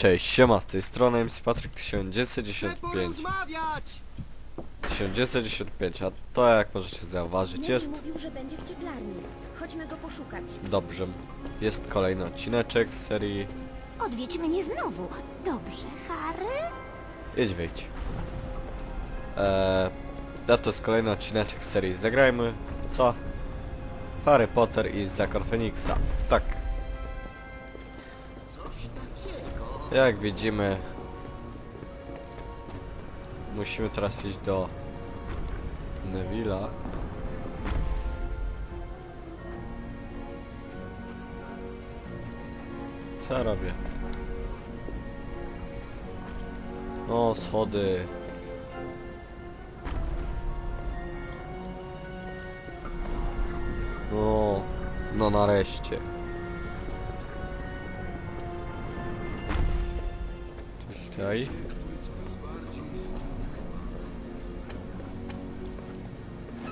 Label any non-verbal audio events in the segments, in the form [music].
Cześć, siema, z tej strony MC Patryk Chcę 1995 porozmawiać! 1995, a to jak możecie zauważyć jest mówił, że będzie w cieplarni. Chodźmy go poszukać. dobrze. Jest kolejny odcineczek z serii Odwiedź mnie znowu. Dobrze, Harry? Jedź wejdź. Eee, a to jest kolejny odcineczek z serii Zagrajmy, co? Harry Potter i Zakon Feniksa. Tak, jak widzimy musimy teraz iść do Neville'a. Co ja robię? O, schody. O, no nareszcie. Tutaj.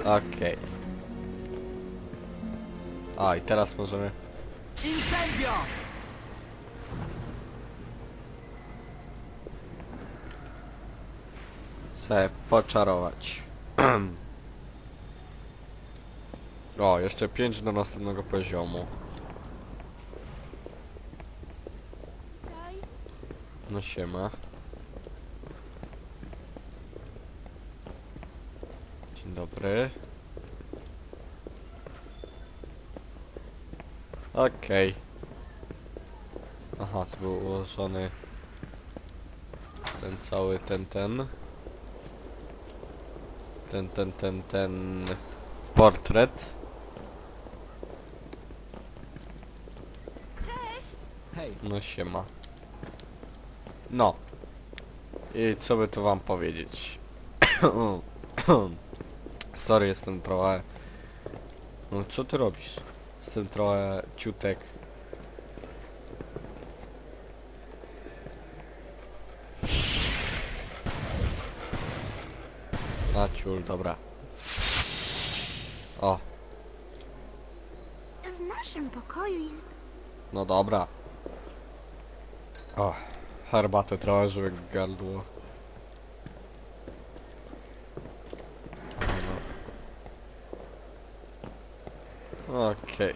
Okej. A i teraz możemy... Incendio! sobie poczarować. [clears throat] o, jeszcze 5 do następnego poziomu. No siema. Dzień dobry. Okej. Aha, tu był ułożony ten cały ten ten ten ten ten ten portret. Hej, No siema. No. I co by tu wam powiedzieć? [coughs] Sorry, jestem trochę... No co ty robisz? Jestem trochę ciutek. A ciul, dobra. O, W naszym pokoju jest... no dobra. O, herbatę trochę, żeby gardło. No. Okej.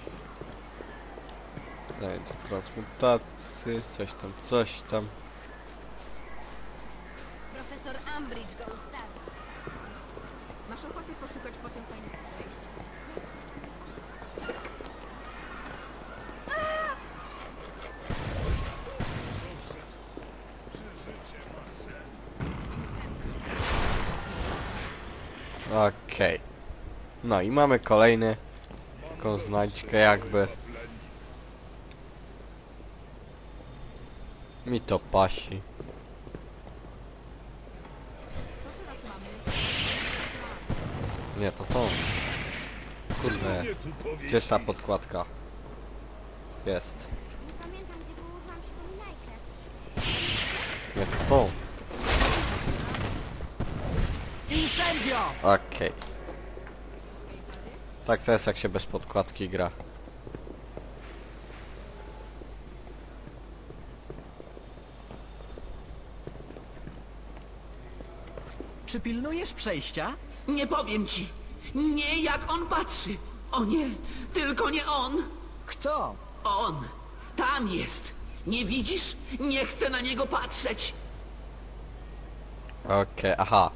Zajęcie transmutacji, coś tam, coś tam. Profesor Umbridge go ustawi. Masz ochotę poszukać po tym fajnych przejść? Okej. No i mamy kolejny. Taką znajdźkę jakby. Mi to pasi. Nie, to to. Kurde. Gdzie ta podkładka? Jest. Nie pamiętam, gdzie położyłam przypominajkę. Nie, to to. Incendio! Okej. Tak to jest jak się bez podkładki gra. Czy pilnujesz przejścia? Nie powiem ci. Nie jak on patrzy. O nie, tylko nie on. Kto? On. Tam jest. Nie widzisz? Nie chcę na niego patrzeć. Okej, aha.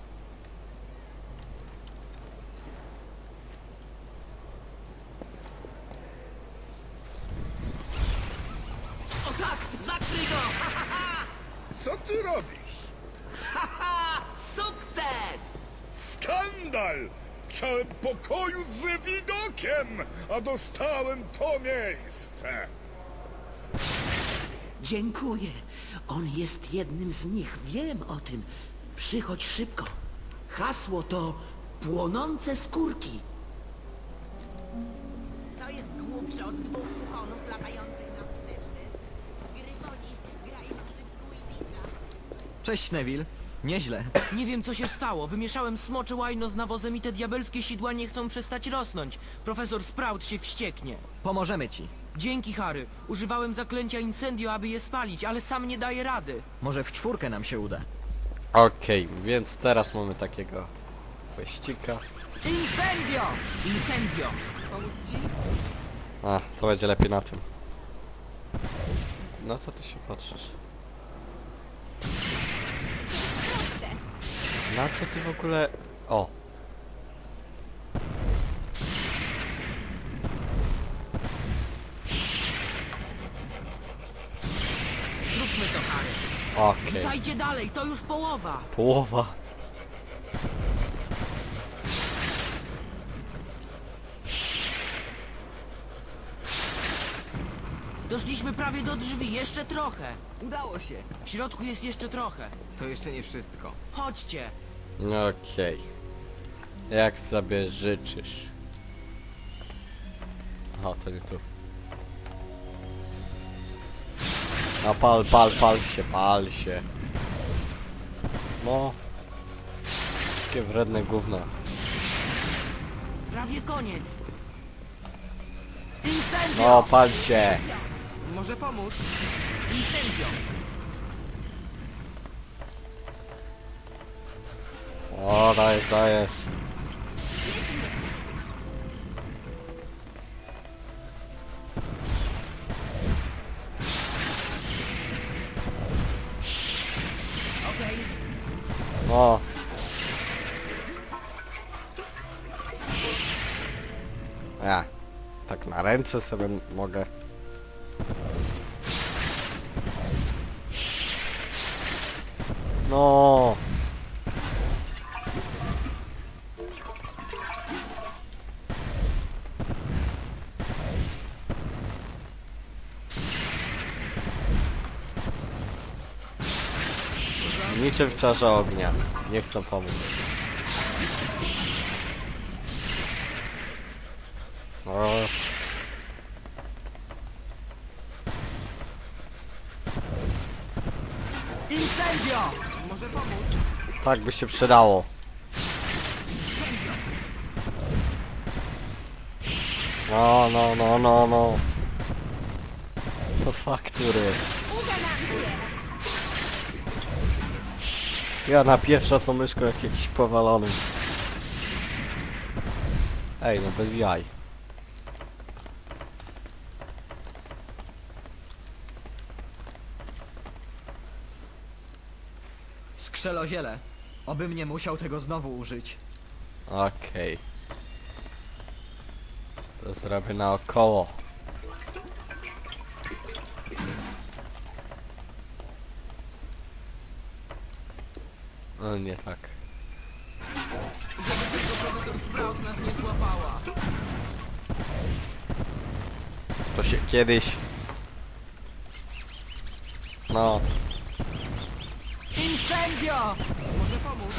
Pokoju z widokiem, a dostałem to miejsce. Dziękuję. On jest jednym z nich. Wiem o tym. Przychodź szybko. Hasło to płonące skórki. Co jest głupsze od dwóch kuchonów latających na wsteczny? Gryfoni grających w. Cześć Neville. Nieźle. Nie wiem co się stało. Wymieszałem smocze łajno z nawozem i te diabelskie sidła nie chcą przestać rosnąć. Profesor Sprout się wścieknie. Pomożemy ci. Dzięki, Harry. Używałem zaklęcia Incendio, aby je spalić, ale sam nie daję rady. Może w czwórkę nam się uda. Okej, więc teraz mamy takiego kwestika. Incendio! Incendio! Pomóc ci? A, to będzie lepiej na tym. No co ty się patrzysz? Na co ty w ogóle... O! Zróbmy to, Harry. Okej. Rzucajcie dalej, to już połowa. Połowa. Doszliśmy prawie do drzwi, jeszcze trochę. Udało się. W środku jest jeszcze trochę. To jeszcze nie wszystko. Chodźcie. Okej. Jak sobie życzysz. Aha, to nie tu. A pal, pal, pal się, pal się. No. Takie wredne gówno. Prawie koniec. Incendio! No, pal się. Może pomóc? Incendio! O, dajesz, dajesz. Okej. No. Ja. Tak na ręce sobie mogę. No. Czarze ognia. Nie chcę pomóc. O, Incendio! Może pomóc? tak by się przydało. No, no, no, no, no. To faktury. Uda nam się! Ja napieprza tą myszką jak jakiś powalony. Ej, no bez jaj. Skrzeloziele. Obym nie musiał tego znowu użyć. Okej. To zrobię naokoło. No nie tak. Żeby tylko profesor Sprout nas nie złapała. To się kiedyś... No, Incendio! Może pomóc?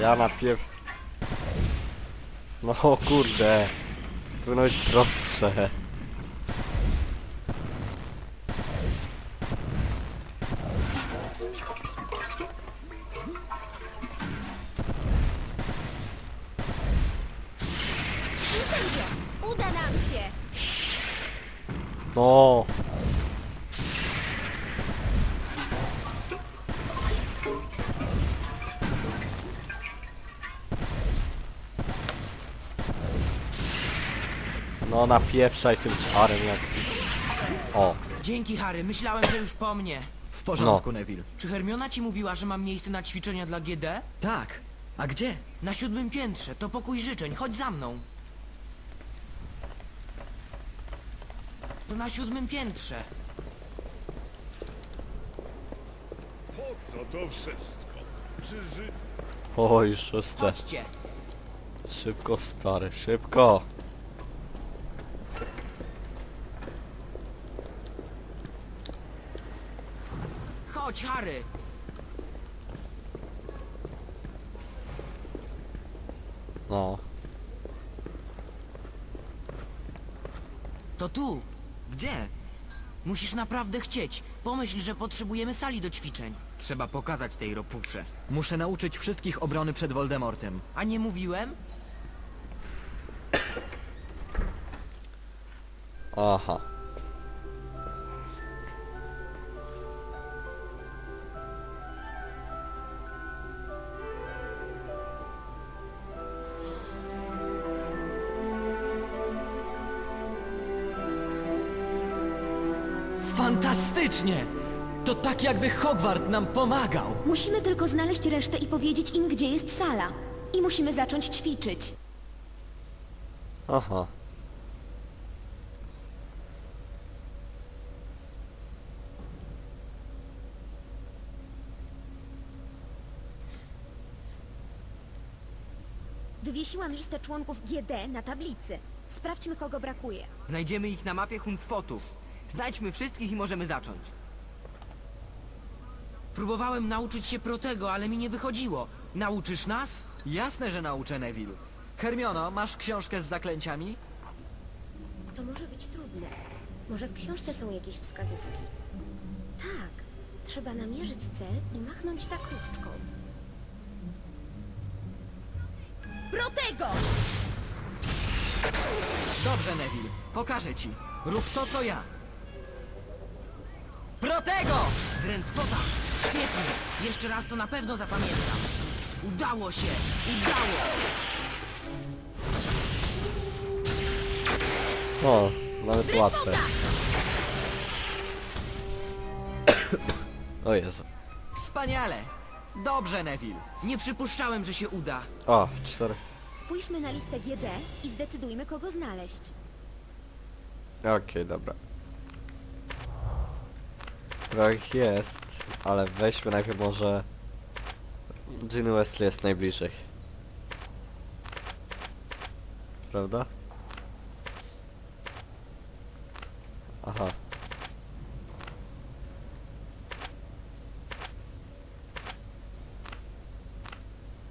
ja najpierw... No kurde. To powinno być prostsze. No napieprzaj tym czarem jak... O, Dzięki, Harry. Myślałem, że już po mnie. W porządku, Neville. Czy Hermiona ci mówiła, że mam miejsce na ćwiczenia dla GD? Tak. A gdzie? Na siódmym piętrze. To pokój życzeń. Chodź za mną. To na siódmym piętrze. Po co to wszystko? Czy ży... oj, szóste. Chodźcie. Szybko stary, szybko. Harry. No. To tu. Gdzie? Musisz naprawdę chcieć. Pomyśl, że potrzebujemy sali do ćwiczeń. Trzeba pokazać tej ropusze. Muszę nauczyć wszystkich obrony przed Voldemortem. A nie mówiłem? Aha. Fantastycznie! To tak jakby Hogwart nam pomagał. Musimy tylko znaleźć resztę i powiedzieć im, gdzie jest sala. I musimy zacząć ćwiczyć. Aha. Wywiesiłam listę członków GD na tablicy. Sprawdźmy, kogo brakuje. Znajdziemy ich na mapie Huncwotów. Znajdźmy wszystkich i możemy zacząć. Próbowałem nauczyć się protego, ale mi nie wychodziło. Nauczysz nas? Jasne, że nauczę Neville. Hermiono, masz książkę z zaklęciami? To może być trudne. Może w książce są jakieś wskazówki. Tak. Trzeba namierzyć cel i machnąć tak różdżką. Protego! Dobrze, Neville. Pokażę ci. Rób to, co ja. Protego! Grętwota! Świetnie! Jeszcze raz to na pewno zapamiętam. Udało się! Udało! O, nawet łatwe. [coughs] o Jezu. Wspaniale! Dobrze, Neville. Nie przypuszczałem, że się uda. O, cztery. Spójrzmy na listę GD i zdecydujmy, kogo znaleźć. Okej, dobra. Trochę ich jest, ale weźmy najpierw może... Ginny Wesley jest najbliżej. Prawda? Aha.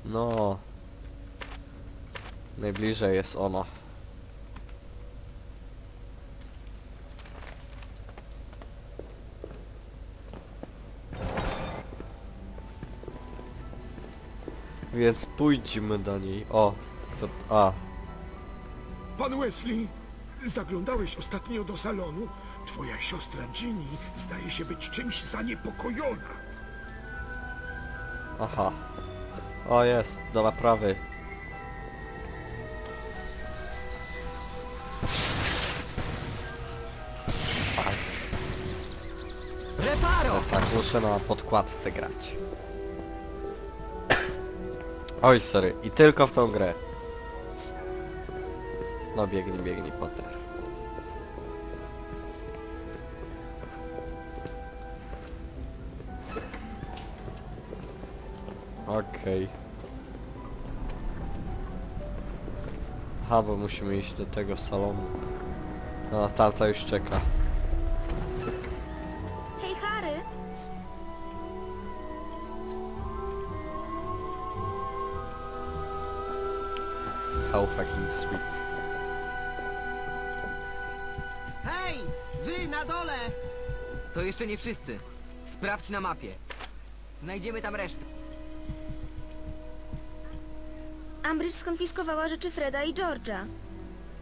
No. Najbliżej jest ona. Więc pójdźmy do niej. O, to... A, Pan Wesley, zaglądałeś ostatnio do salonu? Twoja siostra Ginny zdaje się być czymś zaniepokojona. aha. O, jest, do naprawy. Reparo! Tak, muszę na podkładce grać. Oj, sorry. I tylko w tą grę. No biegnij, biegnij, Potter. Okej. Aha, bo musimy iść do tego salonu. No, tamta już czeka. How fucking sweet. Hej! Wy na dole! To jeszcze nie wszyscy. Sprawdź na mapie. Znajdziemy tam resztę. Umbridge skonfiskowała rzeczy Freda i George'a.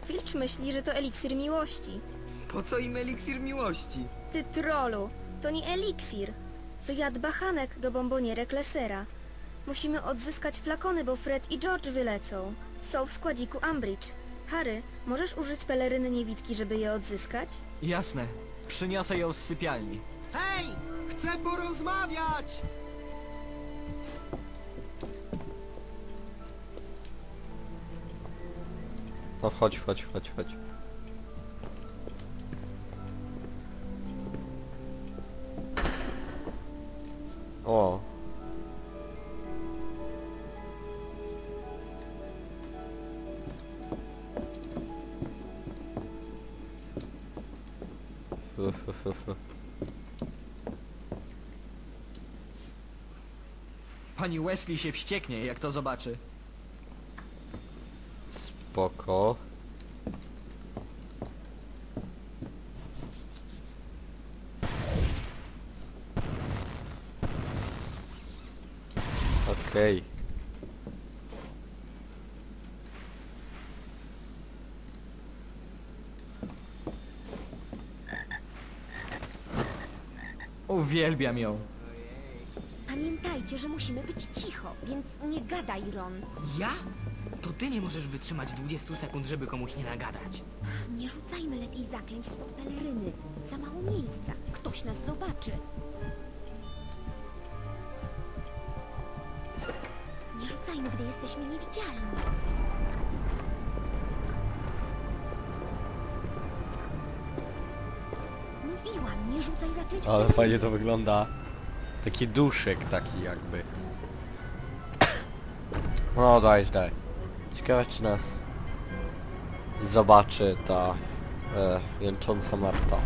Filch myśli, że to eliksir miłości. Po co im eliksir miłości? Ty trolu, to nie eliksir. To jad bachanek do bombonierek Lesera. Musimy odzyskać flakony, bo Fred i George wylecą. Są w składziku Umbridge. Harry, możesz użyć peleryny niewidki, żeby je odzyskać? Jasne. Przyniosę ją z sypialni. Hej! Chcę porozmawiać! No wchodź, wchodź, wchodź, wchodź. O. pani Wesley się wścieknie, jak to zobaczy. Spoko. Okej. Uwielbiam ją. Pamiętajcie, że musimy być cicho, więc nie gadaj, Ron. Ja? To ty nie możesz wytrzymać 20 sekund, żeby komuś nie nagadać. Nie rzucajmy lepiej zaklęć spod peleryny. Za mało miejsca. Ktoś nas zobaczy. Nie rzucajmy, gdy jesteśmy niewidzialni. Mówiłam, nie rzucaj zaklęć w Ale fajnie to wygląda. Taki duszek taki jakby. No daj, daj. Ciekawe czy nas zobaczy ta e, jęcząca Marta.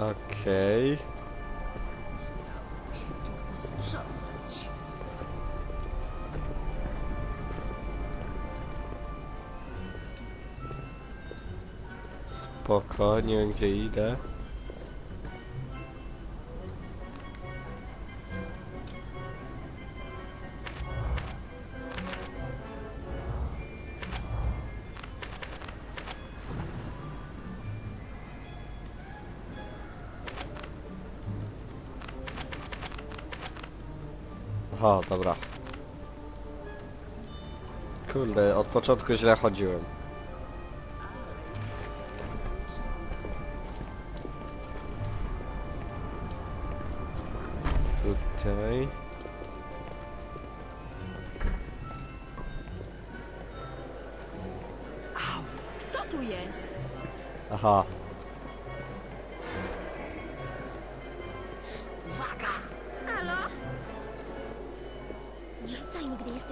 Okej. Spoko, nie wiem gdzie idę. Aha, dobra. Kurde, od początku źle chodziłem. Tutaj. Kto tu jest? Aha.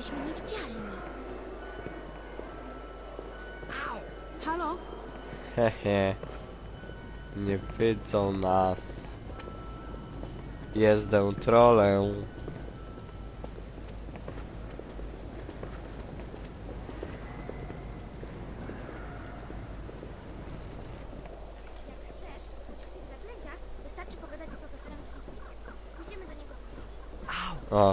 Jesteśmy niewidzialni. Halo? Hehe. Nie widzą nas. Jezdę trolem. Jak chcesz zaklęcia, wystarczy pogadać z profesorem. Pójdziemy do niego. O,